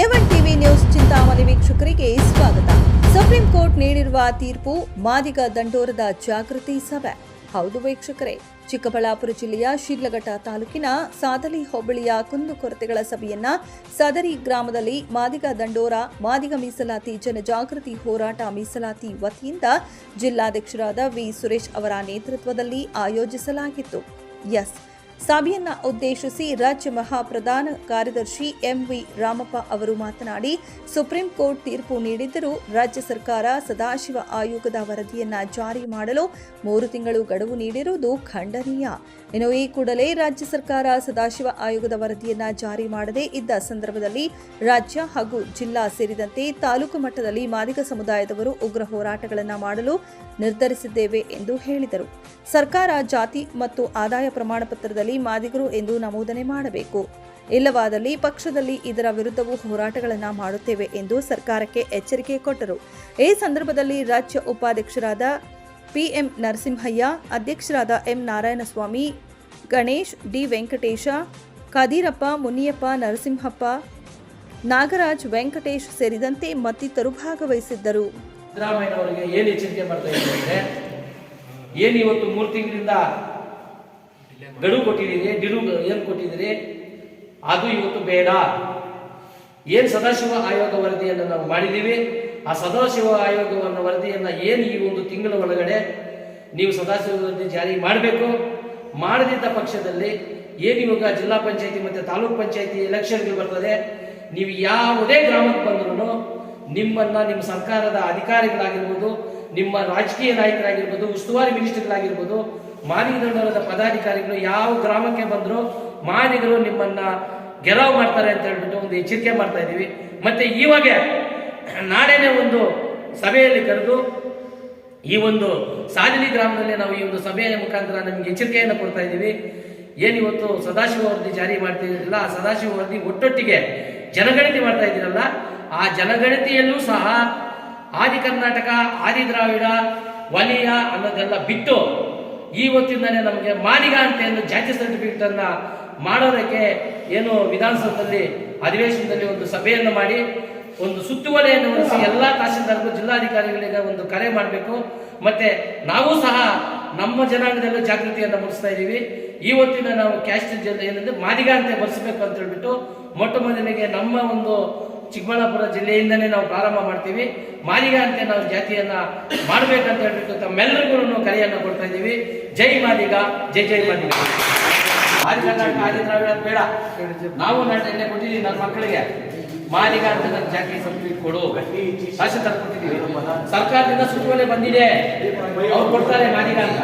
ಎವನ್ TV news Chintamani ವೀಕ್ಷಕರಿಗೆ ಸ್ವಾಗತ. Supreme court ನೀಡಿರುವ ತೀರ್ಪು ಮಾದಿಗ ದಂಡೋರದ ಜಾಗೃತಿ ಸಭೆ. ಹೌದು ವೀಕ್ಷಕರೇ, ಚಿಕ್ಕಬಳ್ಳಾಪುರ ಜಿಲ್ಲೆಯ ಶಿಡ್ಲಘಟ್ಟ ತಾಲೂಕಿನ ಸಾದಲಿ ಹೋಬಳಿಯ ಕುಂದುಕೊರತೆಗಳ ಸಭೆಯನ್ನ ಸದರಿ ಗ್ರಾಮದಲ್ಲಿ ಮಾದಿಗ ದಂಡೋರ, ಮಾದಿಗ ಮೀಸಲಾತಿ ಜನಜಾಗೃತಿ ಹೋರಾಟ ಮೀಸಲಾತಿ ವತಿಯಿಂದ ಜಿಲ್ಲಾಧ್ಯಕ್ಷರಾದ ವಿ ಸುರೇಶ್ ಅವರ ನೇತೃತ್ವದಲ್ಲಿ ಆಯೋಜಿಸಲಾಗಿತ್ತು. ಎಸ್ ಸಭೆಯನ್ನ ಉದ್ದೇಶಿಸಿ ರಾಜ್ಯ ಮಹಾಪ್ರಧಾನ ಕಾರ್ಯದರ್ಶಿ ಎಂವಿ ರಾಮಪ್ಪ ಅವರು ಮಾತನಾಡಿ, ಸುಪ್ರೀಂ ಕೋರ್ಟ್ ತೀರ್ಪು ನೀಡಿದ್ದರೂ ರಾಜ್ಯ ಸರ್ಕಾರ ಸದಾಶಿವ ಆಯೋಗದ ವರದಿಯನ್ನ ಜಾರಿ ಮಾಡಲು ಮೂರು ತಿಂಗಳು ಗಡುವು ನೀಡಿರುವುದು ಖಂಡನೀಯ. ಇನ್ನು ಈ ಕೂಡಲೇ ರಾಜ್ಯ ಸರ್ಕಾರ ಸದಾಶಿವ ಆಯೋಗದ ವರದಿಯನ್ನ ಜಾರಿ ಮಾಡದೇ ಇದ್ದ ಸಂದರ್ಭದಲ್ಲಿ ರಾಜ್ಯ ಹಾಗೂ ಜಿಲ್ಲಾ ಸೇರಿದಂತೆ ತಾಲೂಕು ಮಟ್ಟದಲ್ಲಿ ಮಾದಿಗ ಸಮುದಾಯದವರು ಉಗ್ರ ಹೋರಾಟಗಳನ್ನು ಮಾಡಲು ನಿರ್ಧರಿಸಿದ್ದೇವೆ ಎಂದು ಹೇಳಿದರು. ಸರ್ಕಾರ ಜಾತಿ ಮತ್ತು ಆದಾಯ ಪ್ರಮಾಣ ಪತ್ರದಲ್ಲಿ ಮಾದಿಗರು ಎಂದು ನಮೂದನೆ ಮಾಡಬೇಕು. ಇಲ್ಲವಾದಲ್ಲಿ ಪಕ್ಷದಲ್ಲಿ ಇದರ ವಿರುದ್ಧವೂ ಹೋರಾಟಗಳನ್ನು ಮಾಡುತ್ತೇವೆ ಎಂದು ಸರ್ಕಾರಕ್ಕೆ ಎಚ್ಚರಿಕೆ ಕೊಟ್ಟರು. ಈ ಸಂದರ್ಭದಲ್ಲಿ ರಾಜ್ಯ ಉಪಾಧ್ಯಕ್ಷರಾದ ಪಿಎಂ ನರಸಿಂಹಯ್ಯ, ಅಧ್ಯಕ್ಷರಾದ ಎಂ ನಾರಾಯಣಸ್ವಾಮಿ, ಗಣೇಶ್, ಡಿ ವೆಂಕಟೇಶ, ಕದೀರಪ್ಪ, ಮುನಿಯಪ್ಪ, ನರಸಿಂಹಪ್ಪ, ನಾಗರಾಜ್, ವೆಂಕಟೇಶ್ ಸೇರಿದಂತೆ ಮತ್ತಿತರು ಭಾಗವಹಿಸಿದ್ದರು. ಸಿದ್ದರಾಮಯ್ಯನವರಿಗೆ ಏನು ಎಚ್ಚರಿಕೆ ಮಾಡ್ತಾ ಇದ್ದಾರೆ ಏನು ಇವತ್ತು ಮೂರು ತಿಂಗಳಿಂದ ಗಡುವು ಕೊಟ್ಟಿದ್ದೀರಿ ಗಿಡು ಏನು ಕೊಟ್ಟಿದ್ದೀರಿ? ಅದು ಇವತ್ತು ಬೇಡ. ಏನು ಸದಾಶಿವ ಆಯೋಗ ವರದಿಯನ್ನು ನಾವು ಮಾಡಿದ್ದೀವಿ? ಆ ಸದಾಶಿವ ಆಯೋಗವನ್ನು ವರದಿಯನ್ನು ಏನು ಈ ಒಂದು ತಿಂಗಳ ಒಳಗಡೆ ನೀವು ಸದಾಶಿವ ವರದಿ ಜಾರಿ ಮಾಡಬೇಕು? ಮಾಡದಿದ್ದ ಪಕ್ಷದಲ್ಲಿ ಏನು ಇವಾಗ ಜಿಲ್ಲಾ ಪಂಚಾಯತಿ ಮತ್ತು ತಾಲೂಕ್ ಪಂಚಾಯತಿ ಎಲೆಕ್ಷನ್ಗಳು ಬರ್ತದೆ? ನೀವು ಯಾವುದೇ ಗ್ರಾಮಕ್ಕೆ ಬಂದ್ರೂ ನಿಮ್ಮನ್ನ ನಿಮ್ಮ ಸರ್ಕಾರದ ಅಧಿಕಾರಿಗಳಾಗಿರ್ಬೋದು, ನಿಮ್ಮ ರಾಜಕೀಯ ನಾಯಕರಾಗಿರ್ಬೋದು, ಉಸ್ತುವಾರಿ ಮಿನಿಸ್ಟರ್ಗಳಾಗಿರ್ಬೋದು ಮಾದಿಗದಂಡರದ ಪದಾಧಿಕಾರಿಗಳು ಯಾವ ಗ್ರಾಮಕ್ಕೆ ಬಂದರೂ ಮಾದಿಗರು ನಿಮ್ಮನ್ನ ಗೆಲುವು ಮಾಡ್ತಾರೆ ಅಂತ ಹೇಳ್ಬಿಟ್ಟು ಒಂದು ಎಚ್ಚರಿಕೆ ಮಾಡ್ತಾ ಇದ್ದೀವಿ. ಮತ್ತೆ ಇವಾಗ ನಾಡೇನೆ ಒಂದು ಸಭೆಯಲ್ಲಿ ಕರೆದು ಈ ಒಂದು ಸಾಲಿನಿ ಗ್ರಾಮದಲ್ಲಿ ನಾವು ಈ ಒಂದು ಸಭೆಯ ಮುಖಾಂತರ ನಮಗೆ ಎಚ್ಚರಿಕೆಯನ್ನು ಕೊಡ್ತಾ ಇದ್ದೀವಿ. ಏನಿವತ್ತು ಸದಾಶಿವ ವರದಿ ಜಾರಿ ಮಾಡ್ತಿದ್ದೀರಲ್ಲ ಆ ಸದಾಶಿವ ವರದಿ ಒಟ್ಟೊಟ್ಟಿಗೆ ಜನಗಣತಿ ಮಾಡ್ತಾ ಇದ್ದೀರಲ್ಲ, ಆ ಜನಗಣತಿಯಲ್ಲೂ ಸಹ ಆದಿ ಕರ್ನಾಟಕ, ಆದಿ ದ್ರಾವಿಡ, ವಲಯ ಅನ್ನೋದೆಲ್ಲ ಬಿಟ್ಟು ಇವತ್ತಿಂದಲೇ ನಮಗೆ ಏನು ಜಾತಿ ಸರ್ಟಿಫಿಕೇಟ್ ಅನ್ನ ಮಾಡೋದಕ್ಕೆ ಏನು ವಿಧಾನಸೌಧದಲ್ಲಿ, ಅಧಿವೇಶನದಲ್ಲಿ ಒಂದು ಸಭೆಯನ್ನು ಮಾಡಿ, ಒಂದು ಸುತ್ತುವಲೆಯನ್ನು ಮುಗಿಸಿ ಎಲ್ಲ ತಹಸೀಲ್ದಾರ್ಗೂ, ಜಿಲ್ಲಾಧಿಕಾರಿಗಳಿಗೆ ಒಂದು ಕರೆ ಮಾಡಬೇಕು. ಮತ್ತೆ ನಾವು ಸಹ ನಮ್ಮ ಜನಾಂಗದಲ್ಲೂ ಜಾಗೃತಿಯನ್ನು ಮೂಡಿಸ್ತಾ ಇದ್ದೀವಿ. ಇವತ್ತಿನ ನಾವು ಕ್ಯಾಸ್ಟ್ ಏನಂದ್ರೆ ಮಾದಿಗ ಅಂತ ಬರ್ಸ್ಬೇಕು ಅಂತ ಹೇಳ್ಬಿಟ್ಟು, ಮೊಟ್ಟ ಮೊದಲಿಗೆ ನಮ್ಮ ಒಂದು ಚಿಕ್ಕಬಳ್ಳಾಪುರ ಜಿಲ್ಲೆಯಿಂದನೇ ನಾವು ಪ್ರಾರಂಭ ಮಾಡ್ತೀವಿ. ಮಾಲಿಗ ಅಂತ ನಾವು ಜಾತಿಯನ್ನ ಮಾಡಬೇಕಂತ ಹೇಳ್ಬಿಟ್ಟು ತಮ್ಮೆಲ್ಲರಿಗೂ ಕರೆಯನ್ನು ಕೊಡ್ತಾ ಇದ್ದೀವಿ. ಜೈ ಮಾಲಿಗ ಜೈ ಜೈ ಮಾಲಿಗ ಬೇಡ. ನಾವು ನಾಟನೆ ಕೊಟ್ಟಿದ್ದೀವಿ ನನ್ನ ಮಕ್ಕಳಿಗೆ. ಮಾದಿಗ ಅಂತ ನನ್ನ ಜಾತಿ ಸಂಸ್ಕೃತಿ ಕೊಡು. ಭಾಷೆ ತರ್ಕೊಟ್ಟಿದ್ದೀವಿ ಸರ್ಕಾರದಿಂದ ಸುತ್ತೋಲೆ ಬಂದಿದೆ. ಅವ್ರು ಕೊಡ್ತಾರೆ ಮಾದಿಗ ಅಂತ.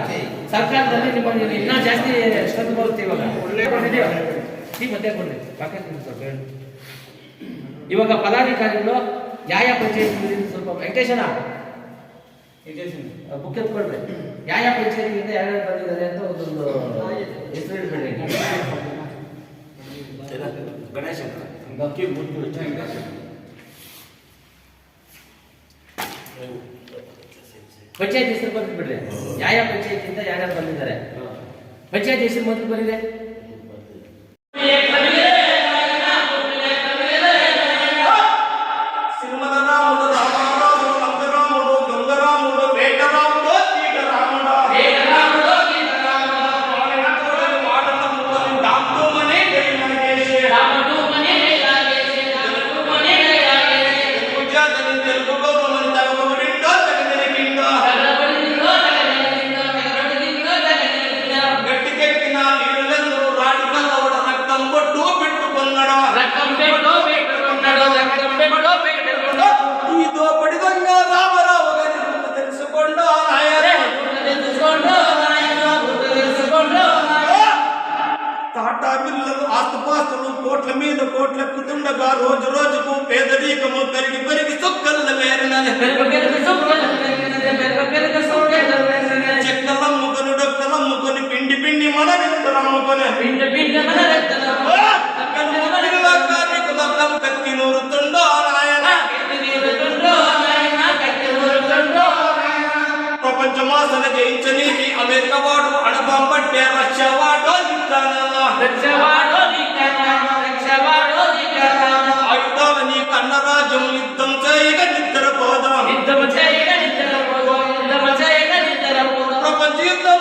ಸರ್ಕಾರದಲ್ಲಿ ನಿಮ್ಮ ಇನ್ನೂ ಜಾಸ್ತಿ ಶ್ರದ್ಧೆ ಬರುತ್ತೆ ಇವಾಗ. ಒಳ್ಳೆ ಕೊಟ್ಟಿದ್ದೀವಿ ಸರ್ ಕೊಡ್ರಿ ಪಾಕೆಟ್ ಕೊಡಿ ಸ್ವಲ್ಪ ಹೇಳಿ. ಇವಾಗ ಪದಾಧಿಕಾರಿಗಳು ಯಾವ ಯಾವ ಪಂಚಾಯತ್ ಸ್ವಲ್ಪ ವೆಂಕಟೇಶನ ಬುಕ್ ಎತ್ಕೊಳ್ರಿ ಯಾವ ಯಾವ ಪಂಚಾಯತಿಯಿಂದ ಯಾರ್ಯಾರು ಬಂದಿದ್ದಾರೆ ಅಂತ ಒಂದೊಂದು ಹೆಸರು ಹೇಳ್ಬೇಡಿ ಗಣೇಶ ಪಂಚಾಯತ್ ಹೆಸರು ಬಂದ್ಬಿಡ್ರಿ. ಯಾವ ಯಾವ ಪಂಚಾಯತಿಯಿಂದ ಯಾರ್ಯಾರು ಬಂದಿದ್ದಾರೆ? ಪಂಚಾಯತ್ ಹೆಸರು ಮೊದಲು ಬರೀರಿ ఈ దోపడి దొంగ రామారావు గారి తెలుసుకోండు టాటా బిల్లలు ఆస్తుపాస్తులు కోట్ల మీద కోట్ల కుటుంబగా రోజు రోజుకు పేదరికము పెరిగి పెరిగి సుక్కలు వేరిన చెక్కలమ్ముకొని డొక్కలమ్ముకొని పిండి పిండి మన రెక్కలమ్ముకొని పిండి పిండి మన రెక్క ఎక్కవాడు అడపంపట్టే రక్షవాడో రక్షవాడో రక్షవాడో నిక్కనామా అడుగుతావ నీ కన్నరాజం యుద్ధం చేయక నిద్రపోదాం. యుద్ధం చేయక నిద్రపోదాం. యుద్ధం చేయక నిద్రపోదాం. ప్రపంచ యుద్ధం